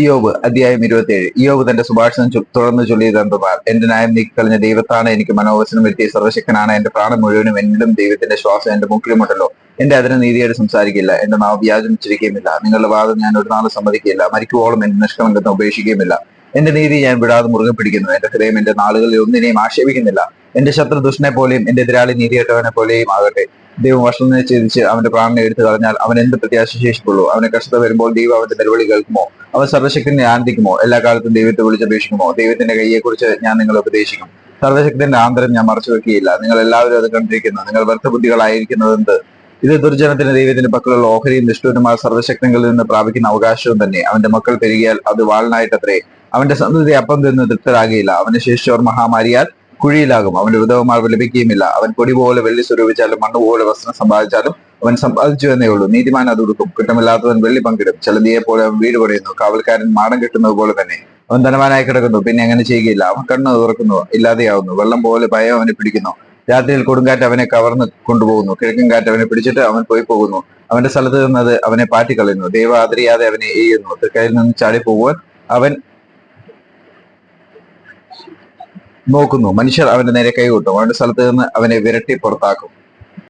ഇയോബ് അധ്യായം ഇരുപത്തിയേഴ്. ഇയോബ് തന്റെ സുഭാഷണം തുറന്നു തുടർന്ന് ചൊല്ലിയത് എന്തെന്നാൽ എന്റെ ന്യായം നീക്കിക്കളഞ്ഞ ദൈവത്താണ് എനിക്ക് മനോവസനം വരുത്തിയ സർവശക്തനാണ്. എന്റെ പ്രാണം മുഴുവനും എന്നിലും ദൈവത്തിന്റെ ശ്വാസം എന്റെ മുക്കിലുമുണ്ടല്ലോ. എന്റെ അതിന് നീതിയായിട്ട് സംസാരിക്കില്ല. എന്റെ നാവ് വ്യാജം ഉച്ചരിക്കുകയുമില്ല നിങ്ങളുടെ വാദം ഞാൻ ഒരു നാളും സമ്മതിക്കില്ല. മരിക്കുവോളം എന്റെ നിഷ്കളങ്കത്തെ ഉപേക്ഷിക്കുകയുമില്ല. എന്റെ നീതി ഞാൻ വിടാതെ മുറുകെ പിടിക്കുന്നു എന്റെ ഹൃദയം എന്റെ നാളുകളിൽ ഒന്നിനെയും ആക്ഷേപിക്കുന്നില്ല. എന്റെ ശത്രു ദുഷ്ടനെ പോലെയും എന്റെ എതിരാളി നീതികെട്ടവനെ പോലെയും ആകട്ടെ. ദൈവം വഷളനെ ഛേദിച്ച് അവന്റെ പ്രാണനെ എടുത്തു കളഞ്ഞാൽ അവൻ എന്ത് പ്രത്യാശ ശേഷിപ്പുള്ളൂ? അവനെ കഷ്ടത വരുമ്പോൾ ദൈവം അവന്റെ നിലവിളി കേൾക്കുമോ? അവൻ സർവശക്തനെ ആനന്ദിക്കുമോ എല്ലാ കാലത്തും ദൈവത്തെ വിളിച്ചപേക്ഷിക്കുമോ? ദൈവത്തിന്റെ കൈയെക്കുറിച്ച് ഞാൻ നിങ്ങളെ ഉപദേശിക്കും. സർവശക്തിന്റെ ആന്തരം ഞാൻ മറച്ചു വെക്കുകയില്ല നിങ്ങൾ എല്ലാവരും അത് കണ്ടിരിക്കുന്നു. നിങ്ങൾ വ്യർത്ഥബുദ്ധികളായിരിക്കുന്നത് എന്ത്? ഇത് ദുർജനത്തിന് ദൈവത്തിന്റെ പക്കലുള്ള ഓഹരിയും നിഷ്ഠൂരമായ സർവശക്തങ്ങളിൽ നിന്ന് പ്രാപിക്കുന്ന അവകാശവും തന്നെ. അവന്റെ മക്കൾ പെരുകിയാൽ അത് വാളിനായിട്ടത്രേ. അവന്റെ സന്തതി അപ്പം തിന്ന് തൃപ്തരാകിയില്ല അവന്റെ ശേഷിച്ചവർ മഹാമാരിയാൽ കുഴിയിലാകും. അവന്റെ വിധവമാർ ലഭിക്കുകയുമില്ല. അവൻ പൊടി പോലെ വെള്ളി സ്വരൂപിച്ചാലും മണ്ണ് പോലെ വസ്ത്രം സമ്പാദിച്ചാലും അവൻ സമ്പാദിച്ചു എന്നേ ഉള്ളൂ. നീതിമാൻ അത് ഉടുക്കും. കുറ്റമില്ലാത്തവൻ വെള്ളി പങ്കിടും. ചലതിയെ പോലെ അവൻ വീട് പടയുന്നു കാവൽക്കാരൻ മാടം കെട്ടുന്നത് പോലെ തന്നെ അവൻ ധനവാനായി കിടക്കുന്നു. പിന്നെ അങ്ങനെ ചെയ്യുകയില്ല. അവൻ കണ്ണ് തുറക്കുന്നു. ഇല്ലാതെയാവുന്നു. വെള്ളം പോലെ ഭയം അവനെ പിടിക്കുന്നു. രാത്രിയിൽ കൊടുങ്കാറ്റ് അവനെ കവർന്ന് കൊണ്ടുപോകുന്നു. കിഴക്കൻ കാറ്റ് അവനെ പിടിച്ചിട്ട് അവൻ പോയി പോകുന്നു. അവന്റെ സ്ഥലത്ത് നിന്നത് അവനെ പാറ്റിക്കളയുന്നു. ദൈവ ആദരിയാതെ അവനെ എയ്യുന്നു. തൃക്കയിൽ നിന്ന് ചാടി പോകുവാൻ അവൻ നോക്കുന്നു. മനുഷ്യർ അവന്റെ നേരെ കൈകൊട്ടും അവന്റെ സ്ഥലത്ത് നിന്ന് അവനെ വിരട്ടി പുറത്താക്കും.